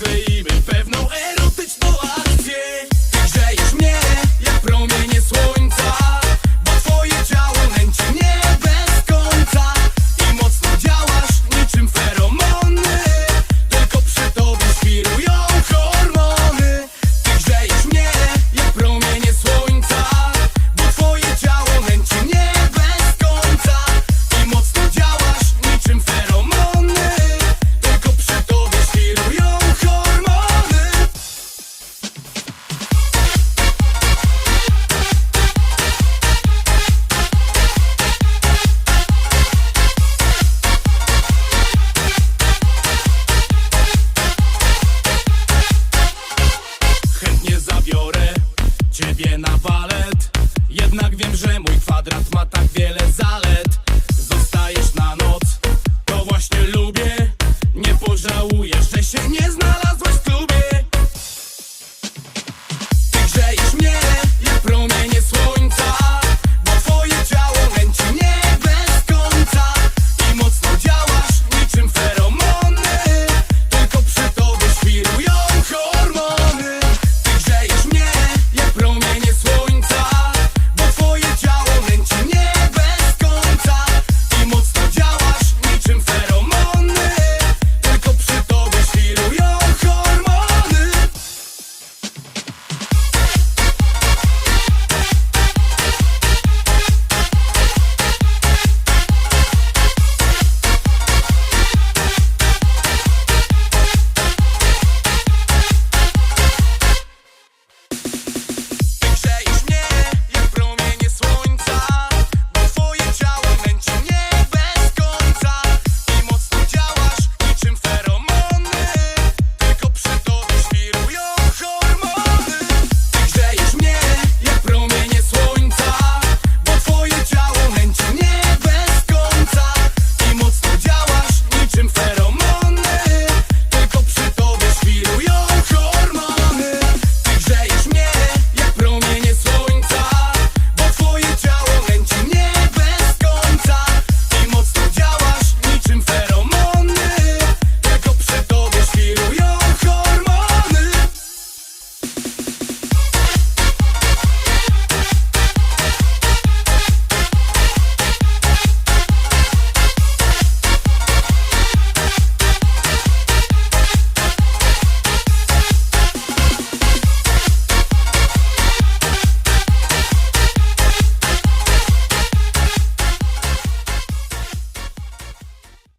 face. biorę ciebie na walet. Jednak wiem, że mój kwadrat ma tak wiele zalet.